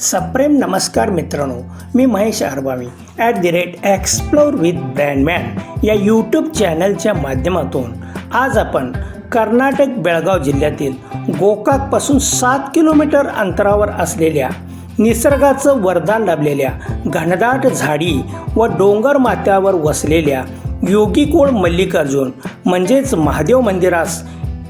सप्रेम नमस्कार मित्रांनो मी Mahesh Arbavi at the rate explore with Brandman या यूट्यूब चॅनलच्या माध्यमातून. आज आपण कर्नाटक बेळगाव जिल्ह्यातील गोकाकपासून सात किलोमीटर अंतरावर असलेल्या निसर्गाचं वरदान लाभलेल्या घनदाट झाडी व डोंगर माथ्यावर वसलेल्या योगीकोळ मल्लिकार्जुन म्हणजेच महादेव मंदिरास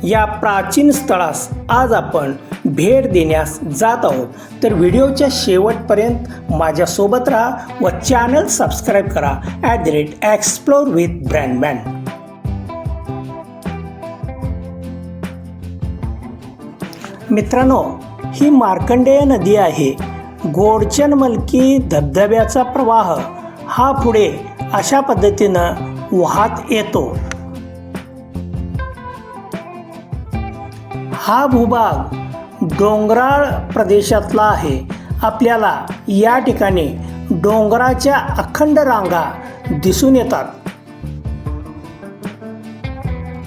या प्राचीन स्थळास आज आपण भेट देण्यास जात आहोत. तर व्हिडिओच्या शेवटपर्यंत माझ्यासोबत राहा व चॅनल सबस्क्राईब करा at the rate explore with Brandman. मित्रांनो ही मार्कंडेय नदी आहे. गोडचन मलकी धबधब्याचा प्रवाह हा पुढे अशा पद्धतीनं वाहत येतो. हा भूभाग डोंगराळ प्रदेशातला आहे. आपल्याला या ठिकाणी डोंगराच्या अखंड रांगा दिसून येतात.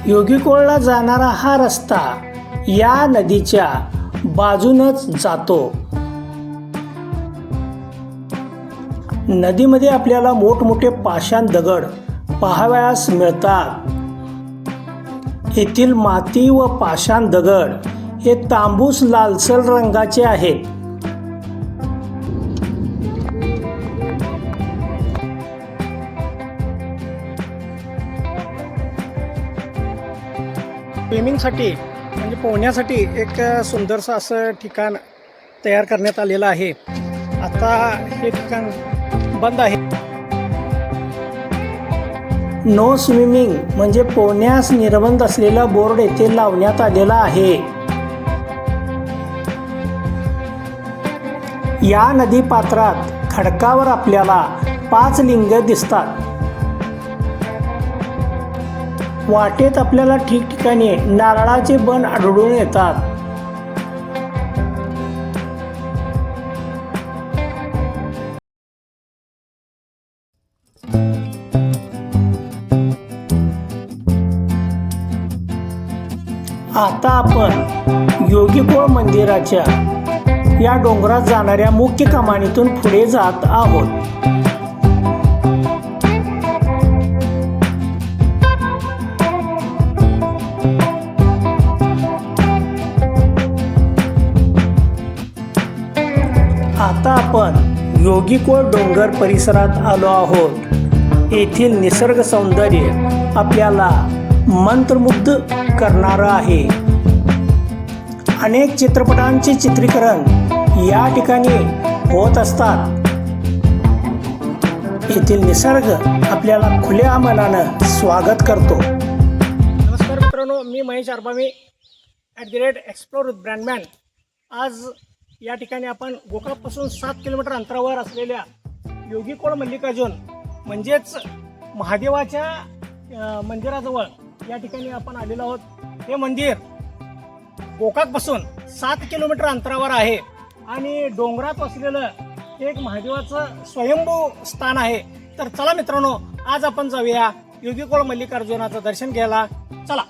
योगीकोळला जाणारा हा रस्ता या नदीच्या बाजूनच जातो. नदीमध्ये आपल्याला मोठमोठे पाषाण दगड पाहावयास मिळतात. येथील माती व पाषाण दगड हे तांबूस लालसर रंगाचे आहेत. स्विमिंगसाठी म्हणजे पोहण्यासाठी एक सुंदरसं असं ठिकाण तयार करण्यात आलेलं आहे. आता हे ठिकाण बंद आहे. नो स्विमिंग म्हणजे पोहण्यास निर्बंध असलेला बोर्ड येथे लावण्यात आलेला आहे. या नदी पात्रात खडकावर आपल्याला पाच लिंग दिसतात. वाटेत आपल्याला ठिकठिकाणी नारळाचे बन आढळून येतात. आता आपण योगीकोळ मंदिराच्या या डोंगरात जाणाऱ्या मुख्य कमानीतून पुढे जात आहोत. आता आपण योगीकोळ डोंगर परिसरात आलो आहोत. येथील निसर्ग सौंदर्य आपल्याला मंत्रमुग्ध करणारं आहे. अनेक चित्रपटांचे चित्रीकरण या ठिकाणी होत असतात. येथील निसर्ग आपल्याला खुल्या मनानं स्वागत करतो. नमस्कार मित्रांनो मी Mahesh Arbami at the rate explore with Brandman आज या ठिकाणी आपण गोकापासून सात किलोमीटर अंतरावर असलेल्या योगीकोळ मल्लिकार्जुन म्हणजेच महादेवाच्या मंदिराजवळ या ठिकाणी आपण आलेलो आहोत. हे मंदिर गोकाकपासून सात किलोमीटर अंतरावर आहे. आणि डोंगरात वसलेलं एक महादेवाचं स्वयंभू स्थान आहे. तर चला मित्रांनो आज आपण जाऊया योगीकोळ मल्लिकार्जुनाचं दर्शन घ्यायला. चला.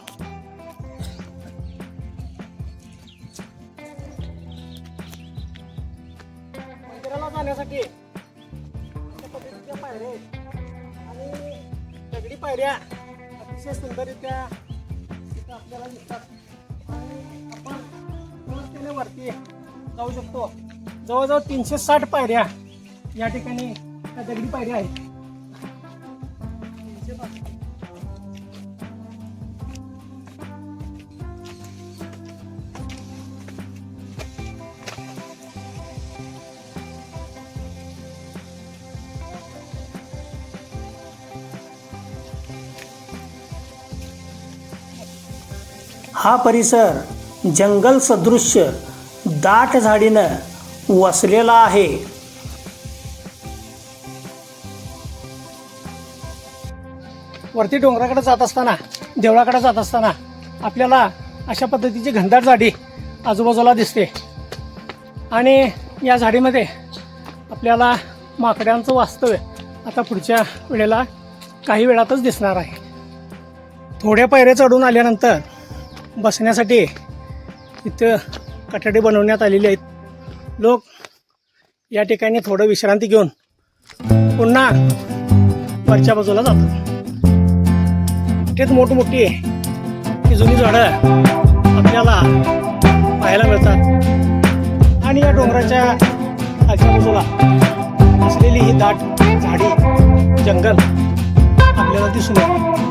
मंदिराला जाण्यासाठी पायऱ्या आणि दगडी पायऱ्या अतिशय सुंदररित्या तिथं आपल्याला दिसतात. आणि आपण सहजतेने वरती जाऊ शकतो. जवळजवळ तीनशे साठ पायऱ्या या ठिकाणी त्या दगडी पायऱ्या आहेत. हा परिसर जंगल सदृश्य दाट झाडीनं वसलेला आहे. वरती डोंगराकडे जात असताना देवळाकडे जात असताना आपल्याला अशा पद्धतीची घनदाट झाडी आजूबाजूला दिसते. आणि या झाडीमध्ये आपल्याला माकड्यांचं वास्तव्य आता पुढच्या वेळेला काही वेळातच दिसणार आहे. थोड्या पायऱ्या चढून आल्यानंतर बसण्यासाठी इथं कठडे बनवण्यात आलेले आहेत. लोक या ठिकाणी थोडं विश्रांती घेऊन पुन्हा वरच्या बाजूला जातात. तेच मोठमोठी ही जुनी झाडं आपल्याला पाहायला मिळतात. आणि या डोंगराच्या खालच्या बाजूला असलेली ही दाट झाडी जंगल आपल्याला दिसून येते.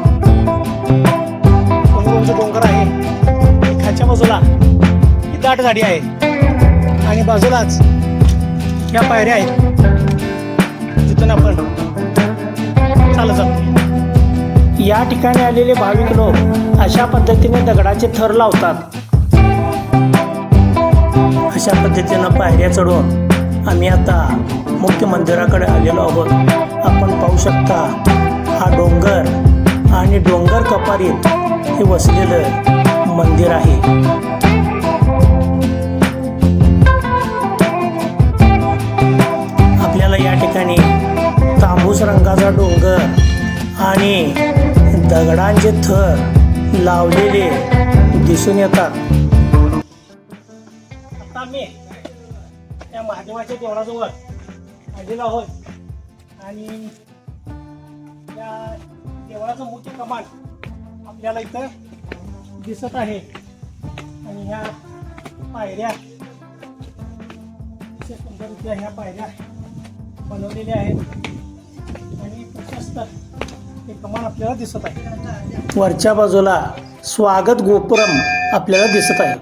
कोणकोणचं डोंगर आहे. खालच्या बाजूला ही दाट झाडी आहे. आणि बाजूलाच या पायऱ्या आहेत. तिथून आपण चालत जातो. या ठिकाणी आलेले भाविक लोक अशा पद्धतीने दगडाचे थर लावतात. अशा पद्धतीनं पायऱ्या चढून आम्ही आता मुख्य मंदिराकडे आलेलो आहोत. आपण पाहू शकता हा डोंगर आणि डोंगर कपारीत हे वसलेलं मंदिर आहे. आपल्याला या ठिकाणी तांबूस रंगाचा डोंगर आणि दगडांचे थर लावलेले दिसून येतात. आता मी त्या महादेवाच्या देवळाजवळ आलेलो आहोत. आणि त्या देवळाचं मुख्य कमान आपल्याला इथं दिसत आहे. आणि ह्या पायऱ्या अतिशय सुंदररित्या ह्या पायऱ्या बनवलेल्या आहेत. आणि प्रशस्त हे कमान आपल्याला दिसत आहे. वरच्या बाजूला स्वागत गोपुरम आपल्याला दिसत आहे.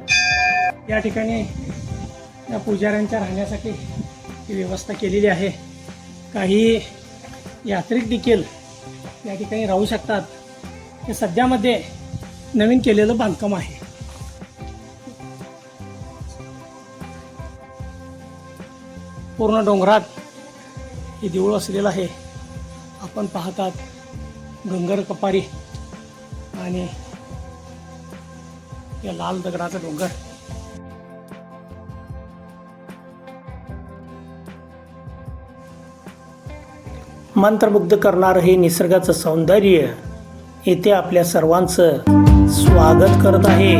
या ठिकाणी या पुजाऱ्यांच्या राहण्यासाठी ही व्यवस्था केलेली आहे. काही यात्रिक देखील या ठिकाणी राहू शकतात. हे सध्यामध्ये नवीन केलेलं बांधकाम आहे. पूर्ण डोंगरात हे देऊळ असलेलं आहे. आपण पाहतात डोंगर कपारी आणि या लाल दगडाचा डोंगर. मंत्रमुग्ध करणारं हे निसर्गाचं सौंदर्य येथे आपल्या सर्वांचं स्वागत करत आहे.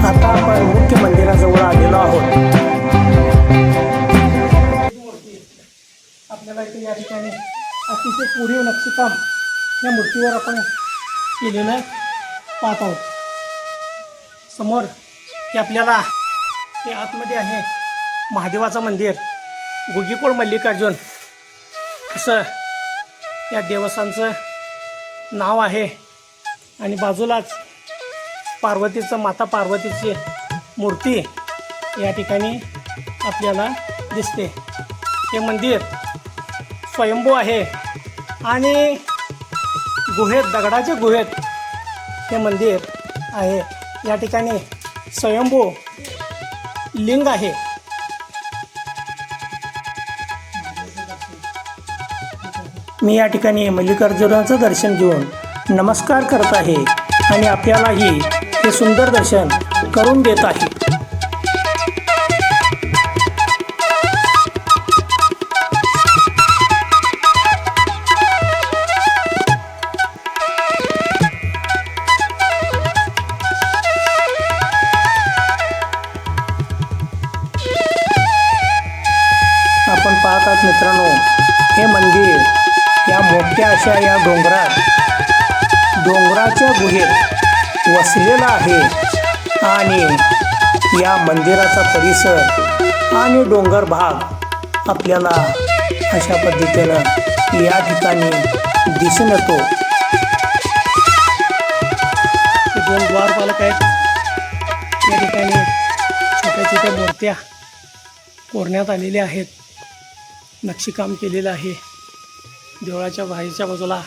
आता आपण मुख्य मंदिराजवळ आलेलो आहोत. आपल्याला इथे या ठिकाणी अतिशय कोरीव नक्षीकाम या मूर्तीवर आपण केलेलं पाहत आहोत. समोर हे आपल्याला हे आतमध्ये आहे महादेवाचं मंदिर गुगीकोड मल्लिकार्जुन? असं या देवस्थानचं नाव आहे. आणि बाजूलाच पार्वतीचं माता पार्वतीची मूर्ती या ठिकाणी आपल्याला दिसते. हे मंदिर स्वयंभू आहे. आणि गुहेत दगडाच्या गुहेत हे मंदिर आहे. या ठिकाणी स्वयंभू लिंग आहे. मी या ठिकाणी मल्लिकार्जुनाचं दर्शन घेऊन नमस्कार करत आहे आणि आपल्यालाही हे सुंदर दर्शन करून देत आहे. आपण पाहतात मित्रांनो हे मंदिर या मोठ्या अशा या डोंगरात डोंगराच्या गुहेत वसलेलं आहे. आणि या मंदिराचा परिसर आणि डोंगर भाग आपल्याला अशा पद्धतीनं या ठिकाणी दिसून येतो. हे दोन द्वारपालक आहेत. या ठिकाणी छोट्या छोट्या मूर्त्या कोरण्यात आलेल्या आहेत. नक्षीकाम केलेलं आहे. देवळाच्या बाहेरच्या बाजूला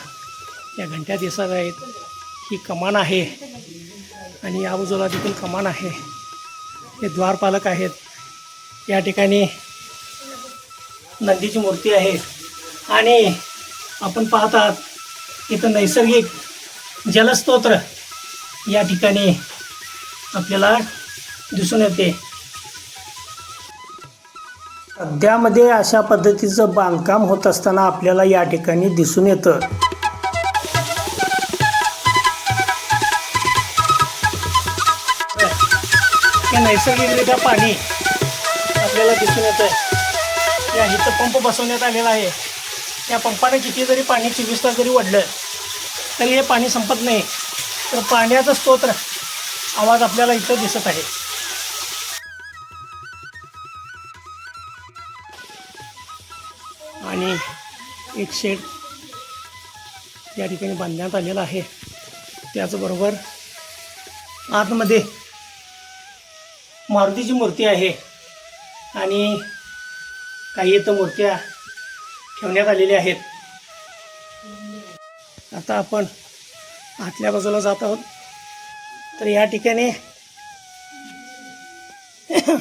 या घंट्या दिसत आहेत. ही कमान आहे. आणि या बाजूला देखील कमान आहे. हे द्वारपालक आहेत. या ठिकाणी नंदीची मूर्ती आहे. आणि आपण पाहतात इथं नैसर्गिक जलस्तोत्र या ठिकाणी आपल्याला दिसून येते. सध्यामध्ये अशा पद्धतीचं बांधकाम होत असताना आपल्याला या ठिकाणी दिसून येतं. नैसर्गिकरित्या पाणी आपल्याला दिसून येतं आहे या इथं पंप बसवण्यात आलेला आहे. या पंपाने किती जरी पाणी चोवीस तास जरी वाढलं तरी हे पाणी संपत नाही. तर पाण्याचा स्तोत्र आवाज आपल्याला इथं दिसत आहे. एक शेड या ठिकाणी बांधण्यात आलेला आहे. त्याचबरोबर आतमध्ये मारुतीची मूर्ती आहे आणि काही इथं मूर्त्या ठेवण्यात आलेल्या आहेत. आता आपण आतल्या बाजूला जात आहोत. तर या ठिकाणी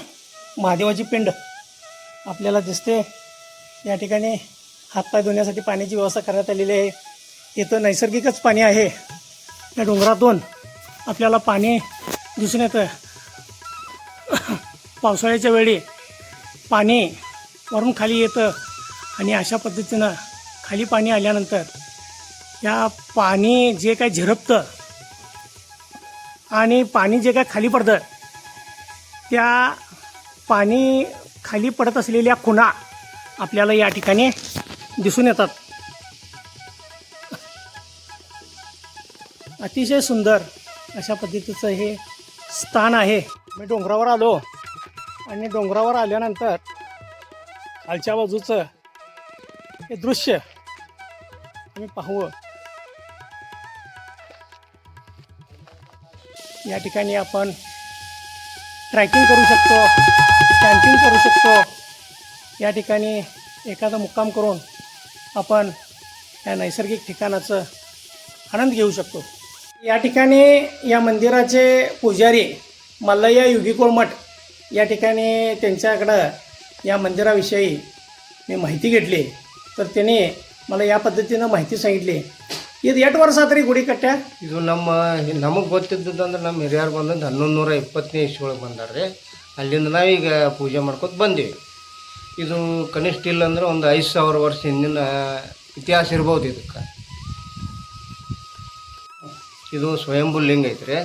महादेवाची पिंड आपल्याला दिसते. या ठिकाणी हातपाय धुण्यासाठी पाण्याची व्यवस्था करण्यात आलेली आहे. इथं नैसर्गिकच पाणी आहे. या डोंगरातून आपल्याला पाणी दिसून येतं पावसाळ्याच्या वेळी पाणी वरून खाली येतं आणि अशा पद्धतीनं खाली पाणी आल्यानंतर या पाणी जे काय झिरपतं आणि पाणी जे काय खाली पडतं त्या पाणी खाली पडत असलेल्या खुणा आपल्याला या ठिकाणी दिसून येतात. अतिशय सुंदर अशा पद्धतीचं हे स्थान आहे. मी डोंगरावर आलो आणि डोंगरावर आल्यानंतर खालच्या बाजूचं हे दृश्य आम्ही पाहू. या ठिकाणी आपण ट्रॅकिंग करू शकतो कॅम्पिंग करू शकतो. या ठिकाणी एखादा मुक्काम करून आपण या नैसर्गिक ठिकाणाचं आनंद घेऊ शकतो या ठिकाणी या मंदिराचे पुजारी मल्लय्या युगिकोळ मठ या ठिकाणी त्यांच्याकडं या मंदिराविषयी मी माहिती घेतली तर त्याने मला या पद्धतीनं ಮಾಹಿತಿ सांगितली ಇದು ಎಷ್ಟು ವರ್ಷ ಆತ್ರಿ ಗುಡಿ ಕಟ್ಟ್ಯ ಇದು ನಮ್ಮ ನಮಗೆ ಗೊತ್ತಿದ್ದದಂದ್ರೆ ನಮ್ಮ ಹಿರಿಯರು ಬಂದಂದು ಹನ್ನೊಂದು ನೂರ ಇಪ್ಪತ್ತನೇ ಇಸ್ವಿಯೊಳಗೆ ಬಂದಾರ್ರಿ ಅಲ್ಲಿಂದ ನಾವೀಗ ಪೂಜೆ ಮಾಡ್ಕೊತ ಬಂದೀವಿ ಇದು ಕನಿಷ್ಠ ಇಲ್ಲ ಅಂದ್ರೆ ಒಂದು ಐದು ಸಾವಿರ ವರ್ಷ ಹಿಂದಿನ ಇತಿಹಾಸ ಇರ್ಬೋದು ಇದಕ್ಕೆ. ಇದು ಸ್ವಯಂಭೂ ಲಿಂಗ ಐತ್ರಿ.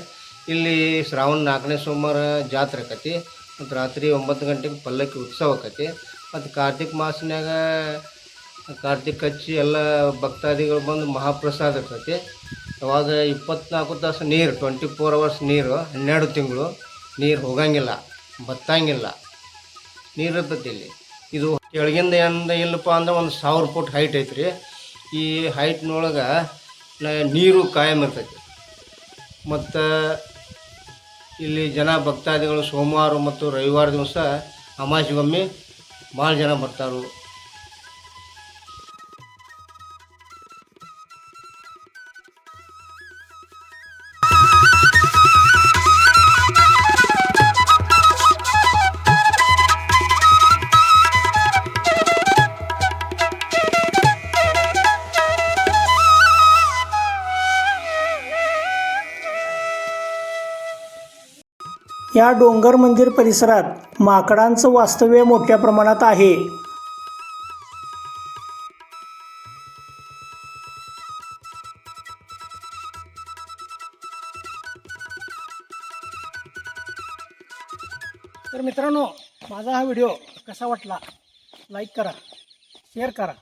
ಇಲ್ಲಿ ಶ್ರಾವಣ ನಾಲ್ಕನೇ ಸೋಮವಾರ ಜಾತ್ರೆ ಆಕತಿ, ಮತ್ತು ರಾತ್ರಿ ಒಂಬತ್ತು ಗಂಟೆಗೆ ಪಲ್ಲಕ್ಕಿ ಉತ್ಸವ ಆಕತಿ, ಮತ್ತು ಕಾರ್ತಿಕ್ ಮಾಸನ್ಯಾಗ ಕಾರ್ತಿಕ್ ಹಚ್ಚಿ ಎಲ್ಲ ಭಕ್ತಾದಿಗಳು ಬಂದು ಮಹಾಪ್ರಸಾದ ಇರ್ತೈತಿ ಅವಾಗ ಇಪ್ಪತ್ನಾಲ್ಕು ತಾಸು ನೀರು ಟ್ವೆಂಟಿ ಫೋರ್ ಅವರ್ಸ್ ನೀರು, ಹನ್ನೆರಡು ತಿಂಗಳು ನೀರು ಹೋಗಂಗಿಲ್ಲ, ಬತ್ತಂಗಿಲ್ಲ. ನೀರು ಇರ್ತೈತಿ ಇಲ್ಲಿ. ಇದು ಕೆಳಗಿಂದ ಎಂದ ಇಲ್ಲಪ್ಪ ಅಂದ್ರೆ ಒಂದು ಸಾವಿರ ಫುಟ್ ಹೈಟ್ ಐತ್ರಿ. ಈ ಹೈಟ್ನೊಳಗೆ ನೀರು ಕಾಯಂ ಇರ್ತೈತಿ. ಮತ್ತು ಇಲ್ಲಿ ಜನ ಭಕ್ತಾದಿಗಳು ಸೋಮವಾರ ಮತ್ತು ರವಿವಾರ ದಿವಸ ಅಮಾಸಿಗೊಮ್ಮೆ ಭಾಳ ಜನ ಬರ್ತಾರೆ. या डोंगर मंदिर परिसरात माकडांचं वास्तव्य मोठ्या प्रमाणात आहे. तर मित्रांनो माझा हा व्हिडिओ कसा वाटला? लाईक करा शेअर करा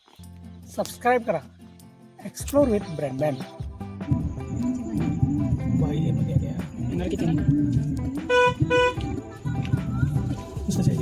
सबस्क्राईब करा. Explore with Brandman Gusto siya.